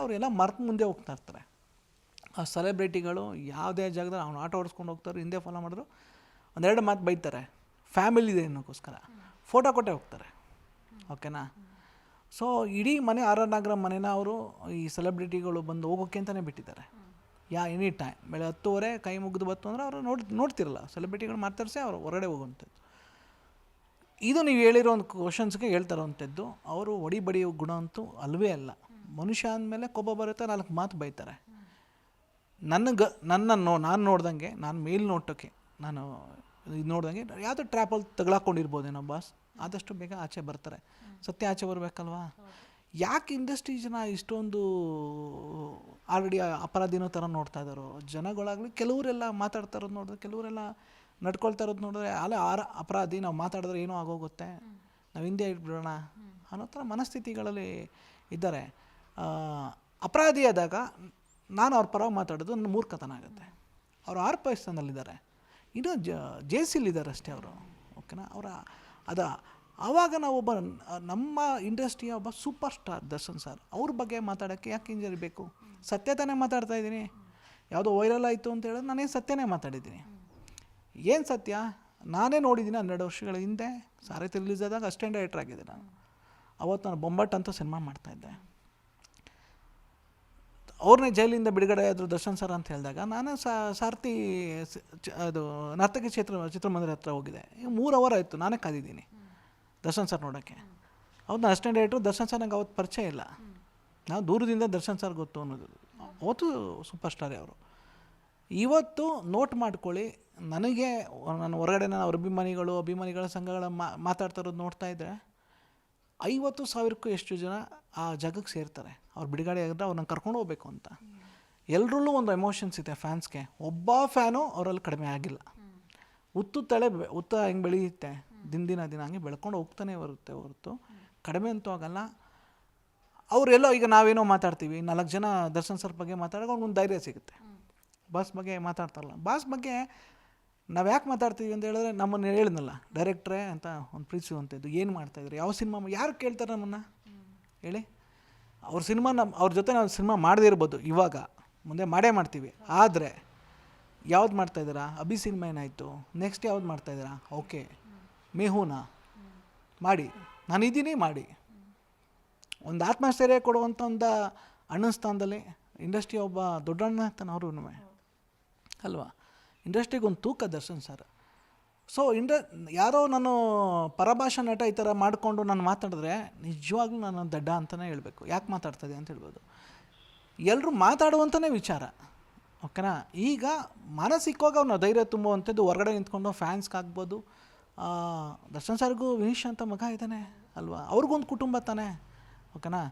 ಅವರೆಲ್ಲ ಮರ್ತು ಮುಂದೆ ಹೋಗ್ತಾ ಇರ್ತಾರೆ. ಆ ಸೆಲೆಬ್ರಿಟಿಗಳು ಯಾವುದೇ ಜಾಗದಲ್ಲಿ ಅವ್ನು ಆಟೋ ಓಡಿಸ್ಕೊಂಡು ಹೋಗ್ತಾರೆ, ಹಿಂದೆ ಫಾಲೋ ಮಾಡಿದ್ರು, ಒಂದೆರಡು ಮಾತು ಬೈತಾರೆ. ಫ್ಯಾಮಿಲಿ ಇದೆ ಅನ್ನೋಕ್ಕೋಸ್ಕರ. ಫೋಟೋ ಕೊಟ್ಟೆ ಹೋಗ್ತಾರೆ. ಓಕೆನಾ ಸೊ ಇಡೀ ಮನೆ ಆರ್ ಆರ್ ನಾಗರ ಮನೇನ ಅವರು ಈ ಸೆಲೆಬ್ರಿಟಿಗಳು ಬಂದು ಹೋಗೋಕ್ಕೆ ಅಂತಲೇ ಬಿಟ್ಟಿದ್ದಾರೆ. ಯಾ ಎನಿ ಟೈಮ್ ಬೆಳೆ ಹತ್ತುವರೆ, ಕೈ ಮುಗಿದು ಬತ್ತು ಅಂದರೆ ಅವರು ನೋಡಿ, ನೋಡ್ತಿರಲ್ಲ. ಸೆಲೆಬ್ರಿಟಿಗಳು ಮಾತಾಡಿಸಿ ಅವರು ಹೊರಗಡೆ ಹೋಗುವಂಥದ್ದು. ಇದು ನೀವು ಹೇಳಿರೋ ಒಂದು ಕ್ವಶನ್ಸ್ಗೆ ಹೇಳ್ತಾರಂಥದ್ದು ಅವರು ಒಡಿ ಬಡಿಯೋ ಗುಣ ಅಂತೂ ಅಲ್ವೇ ಅಲ್ಲ. ಮನುಷ್ಯ ಅಂದಮೇಲೆ ಕೋಪ ಬರುತ್ತೆ, ನಾಲ್ಕು ಮಾತು ಬೈತಾರೆ. ನನಗೆ ನನ್ನನ್ನು ನಾನು ನೋಡ್ದಂಗೆ, ನಾನು ಮೇಲ್ ನೋಟಕ್ಕೆ, ನಾನು ಇದು ನೋಡ್ದಂಗೆ ಯಾವುದೋ ಟ್ರ್ಯಾಪಲ್ಲಿ ತಗೊಳಕೊಂಡಿರ್ಬೋದೇನೋ ಬಾಸ್ ಆದಷ್ಟು ಬೇಗ ಆಚೆ ಬರ್ತಾರೆ. ಸತ್ಯ ಆಚೆ ಬರಬೇಕಲ್ವಾ? ಯಾಕೆ ಇಂಡಸ್ಟ್ರಿ ಜನ ಇಷ್ಟೊಂದು ಆಲ್ರೆಡಿ ಅಪರಾಧಿನೋ ಥರ ನೋಡ್ತಾ ಇದ್ದಾರೋ ಜನಗಳಾಗಲಿ ಕೆಲವರೆಲ್ಲ ಮಾತಾಡ್ತಾ ಇರೋದು ನೋಡಿದ್ರೆ, ಕೆಲವರೆಲ್ಲ ನಡ್ಕೊಳ್ತಾ ಇರೋದು ನೋಡಿದ್ರೆ, ಅಲ್ಲ ಆರ ಅಪರಾಧಿ ನಾವು ಮಾತಾಡಿದ್ರೆ ಏನೋ ಆಗೋಗುತ್ತೆ. ನಾವು ಹಿಂದೆ ಇಟ್ಬಿಡೋಣ ಅನ್ನೋ ಥರ ಮನಸ್ಥಿತಿಗಳಲ್ಲಿ ಇದ್ದಾರೆ. ಆ, ಅಪರಾಧಿ ಆದಾಗ ನಾನು ಅವ್ರ ಪರವಾಗಿ ಮಾತಾಡೋದು ನನ್ನ ಮೂರ್ಖತನ ಆಗುತ್ತೆ. ಅವರು ಆರ್ ಪಾಕಿಸ್ತಾನದಲ್ಲಿದ್ದಾರೆ. ಇನ್ನೂ ಜ ಜೆ ಸಿಲಿದ್ದಾರೆ ಅಷ್ಟೇ ಅವರು ಓಕೆನಾ ಅವರ ಅದ ಆವಾಗ ನಾವು ಒಬ್ಬ ನಮ್ಮ ಇಂಡಸ್ಟ್ರಿಯ ಒಬ್ಬ ಸೂಪರ್ ಸ್ಟಾರ್ ದರ್ಶನ್ ಸರ್ ಅವ್ರ ಬಗ್ಗೆ ಮಾತಾಡೋಕ್ಕೆ ಯಾಕೆ ಹಿಂಜರಿಬೇಕು ಬೇಕು? ಸತ್ಯ ತಾನೇ ಮಾತಾಡ್ತಾ ಇದ್ದೀನಿ. ಯಾವುದೋ ವೈರಲ್ ಆಯಿತು ಅಂತ ಹೇಳಿದ್ರೆ ನಾನೇನು ಸತ್ಯನೇ ಮಾತಾಡಿದ್ದೀನಿ. ಏನು ಸತ್ಯ? ನಾನೇ ನೋಡಿದ್ದೀನಿ ಹನ್ನೆರಡು ವರ್ಷಗಳ ಹಿಂದೆ ಸಾರಥಿ ರಿಲೀಸ್ ಆದಾಗ ಅಷ್ಟೆಂಡ್ ಆಗಿದ್ದೆ ನಾನು. ಅವತ್ತು ನಾನು ಬೊಂಬಟ್ ಅಂತ ಸಿನಿಮಾ ಮಾಡ್ತಾಯಿದ್ದೆ ಅವ್ರನ್ನೇ ಜೈಲಿಂದ ಬಿಡುಗಡೆ ಆದರು ದರ್ಶನ್ ಸರ್ ಅಂತ ಹೇಳಿದಾಗ, ನಾನು ಸಾರಥಿ ಅದು ನರ್ತಕಿ ಚಿತ್ರ ಚಿತ್ರಮಂದಿರ ಹತ್ರ ಹೋಗಿದೆ ಮೂರು ಅವರ್ ಆಯಿತು, ನಾನೇ ಕಾದಿದ್ದೀನಿ ದರ್ಶನ್ ಸರ್ ನೋಡೋಕ್ಕೆ ಅವ್ರನ್ನ ಅಷ್ಟೇ ಡೈರೆಕ್ಟ್ರು ದರ್ಶನ್ ಸರ್ ನಂಗೆ ಅವತ್ತು ಪರಿಚಯ ಇಲ್ಲ. ನಾವು ದೂರದಿಂದ ದರ್ಶನ್ ಸರ್ ಗೊತ್ತು ಅನ್ನೋದು. ಅವತ್ತು ಸೂಪರ್ ಸ್ಟಾರೇ ಅವರು. ಇವತ್ತು ನೋಟ್ ಮಾಡ್ಕೊಳ್ಳಿ, ನನಗೆ ನಾನು ಹೊರಗಡೆ ನಾನು ಅವ್ರ ಅಭಿಮಾನಿಗಳು, ಅಭಿಮಾನಿಗಳ ಸಂಘಗಳ ಮಾತಾಡ್ತಾ ಇರೋದು ನೋಡ್ತಾ ಇದ್ದರೆ ಐವತ್ತು ಸಾವಿರಕ್ಕೂ ಎಷ್ಟು ಜನ ಆ ಜಾಗಕ್ಕೆ ಸೇರ್ತಾರೆ. ಅವ್ರು ಬಿಡುಗಡೆ ಆಗಿದ್ರೆ ಅವ್ರನ್ನ ಕರ್ಕೊಂಡು ಹೋಗ್ಬೇಕು ಅಂತ. ಎಲ್ಲರಲ್ಲೂ ಒಂದು ಎಮೋಷನ್ಸ್ ಇದೆ ಫ್ಯಾನ್ಸ್ಗೆ ಒಬ್ಬ ಫ್ಯಾನು ಅವರಲ್ಲಿ ಕಡಿಮೆ ಆಗಿಲ್ಲ. ಉತ್ತು ತಳೆ ಉತ್ತ ಹೆಂಗೆ ಬೆಳೆಯುತ್ತೆ? ದಿನ ದಿನ ದಿನ ಹಂಗೆ ಬೆಳ್ಕೊಂಡು ಹೋಗ್ತಾನೆ ಬರುತ್ತೆ ಹೊರತು. ಕಡಿಮೆ ಅಂತೂ ಆಗಲ್ಲ. ಅವರೆಲ್ಲೋ ಈಗ ನಾವೇನೋ ಮಾತಾಡ್ತೀವಿ, ನಾಲ್ಕು ಜನ ದರ್ಶನ್ ಸರ್ ಬಗ್ಗೆ ಮಾತಾಡೋಕೆ ಒಂದು ಧೈರ್ಯ ಸಿಗುತ್ತೆ. ಬಾಸ್ ಬಗ್ಗೆ ಮಾತಾಡ್ತಾರಲ್ಲ. ಬಾಸ್ ಬಗ್ಗೆ ನಾವು ಯಾಕೆ ಮಾತಾಡ್ತೀವಿ ಅಂತ ಹೇಳಿದ್ರೆ ನಮ್ಮನ್ನು ಹೇಳಿದ್ನಲ್ಲ, ಡೈರೆಕ್ಟ್ರೇ ಅಂತ ಒಂದು ಪ್ರೀತಿಸುವಂಥದ್ದು ಏನು ಮಾಡ್ತಾಯಿದ್ರು ಯಾವ ಸಿನಿಮಾ ಯಾರು ಕೇಳ್ತಾರೆ ನಮ್ಮನ್ನು? ಹೇಳಿ. ಅವ್ರ ಸಿನಿಮಾ ನಮ್ಮ ಅವ್ರ ಜೊತೆ ನಾವು ಸಿನಿಮಾ ಮಾಡದೇ ಇರ್ಬೋದು ಇವಾಗ, ಮುಂದೆ ಮಾಡೇ ಮಾಡ್ತೀವಿ. ಆದರೆ, ಯಾವ್ದು ಮಾಡ್ತಾಯಿದ್ದೀರಾ ಅಭಿ ಸಿನಿಮಾ ಏನಾಯಿತು? ನೆಕ್ಸ್ಟ್ ಯಾವ್ದು ಮಾಡ್ತಾಯಿದ್ದೀರಾ ಓಕೆ. ಮೇಹೂನಾ? ಮಾಡಿ. ನಾನು ಇದ್ದೀನಿ ಮಾಡಿ. ಒಂದು ಆತ್ಮಸ್ಥೈರ್ಯ ಕೊಡುವಂಥ ಒಂದು ಅಣ್ಣನ ಸ್ಥಾನದಲ್ಲಿ, ಇಂಡಸ್ಟ್ರಿ ಒಬ್ಬ ದೊಡ್ಡಣ್ಣ ಇರ್ತಾನೆ ಅವರು ಅಲ್ವಾ? ಇಂಡಸ್ಟ್ರಿಗೆ ಒಂದು ತೂಕ ದರ್ಶನ್ ಸರ್. ಸೊ ಇಂಡ, ಯಾರೋ ನಾನು ಪರಭಾಷಾ ನಟ ಈ ಥರ ಮಾಡಿಕೊಂಡು ನಾನು ಮಾತಾಡಿದ್ರೆ ನಿಜವಾಗ್ಲೂ ನಾನು ದಡ್ಡ ಅಂತಲೇ ಹೇಳಬೇಕು. ಯಾಕೆ ಮಾತಾಡ್ತದೆ ಅಂತ ಹೇಳ್ಬೋದು. ಎಲ್ಲರೂ ಮಾತಾಡುವಂಥನೇ ವಿಚಾರ. ಓಕೆನಾ? ಈಗ ಮಾನಸಿಕವಾಗಿ ಅವನ ಧೈರ್ಯ ತುಂಬುವಂಥದ್ದು ಹೊರಗಡೆ ನಿಂತ್ಕೊಂಡು ಫ್ಯಾನ್ಸ್ಗಾಗ್ಬೋದು ದರ್ಶನ್ ಸರ್ಗೂ ವಿನೀಶ್ ಅಂತ ಮಗ ಇದ್ದಾನೆ ಅಲ್ವಾ? ಅವ್ರಿಗೊಂದು ಕುಟುಂಬ ತಾನೆ. ಓಕೆನಾ?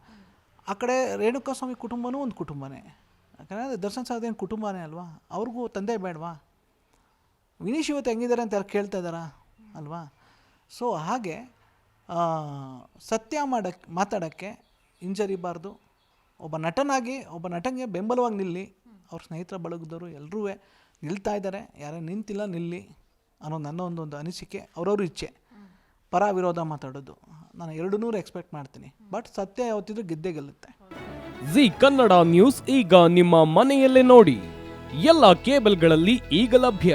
ಆ ಕಡೆ ರೇಣುಕಾ ಸ್ವಾಮಿ ಕುಟುಂಬನೂ ಒಂದು ಕುಟುಂಬನೇ. ಯಾಕಂದರೆ ದರ್ಶನ್ ಸರ್ದೇನು ಕುಟುಂಬನೇ ಅಲ್ವಾ? ಅವ್ರಿಗೂ ತಂದೆ ಬೇಡವಾ? ವಿನೀಶ್ ಇವತ್ತು ಹೆಂಗಿದ್ದಾರೆ ಅಂತ ಯಾರು ಕೇಳ್ತಾ ಇದ್ದಾರಾ? ಅಲ್ವಾ? ಸೊ ಹಾಗೆ ಸತ್ಯ ಮಾಡಕ್ಕೆ ಮಾತಾಡೋಕ್ಕೆ ಹಿಂಜರಿಬಾರ್ದು ಒಬ್ಬ ನಟನಾಗಿ, ಒಬ್ಬ ನಟನಿಗೆ ಬೆಂಬಲವಾಗಿ ನಿಲ್ಲಿ, ಅವ್ರ ಸ್ನೇಹಿತರ ಬಳಗದವರು ಎಲ್ಲರೂ ನಿಲ್ತಾ ಇದ್ದಾರೆ, ಯಾರೇ ನಿಂತಿಲ್ಲ ನಿಲ್ಲಿ ಅನ್ನೋ ನನ್ನ ಒಂದೊಂದು ಅನಿಸಿಕೆ, ಅವ್ರವ್ರ ಇಚ್ಛೆ. ಪರ ವಿರೋಧ ಮಾತಾಡೋದು. ನಾನು ಎರಡು ನೂರು ಎಕ್ಸ್ಪೆಕ್ಟ್ ಮಾಡ್ತೀನಿ. ಬಟ್ ಸತ್ಯ ಯಾವತ್ತಿದ್ರೂ ಗೆದ್ದೇ ಗೆಲ್ಲುತ್ತೆ. ಜಿ ಕನ್ನಡ ನ್ಯೂಸ್ ಈಗ ನಿಮ್ಮ ಮನೆಯಲ್ಲೇ ನೋಡಿ. ಎಲ್ಲ ಕೇಬಲ್ಗಳಲ್ಲಿ ಈಗ ಲಭ್ಯ.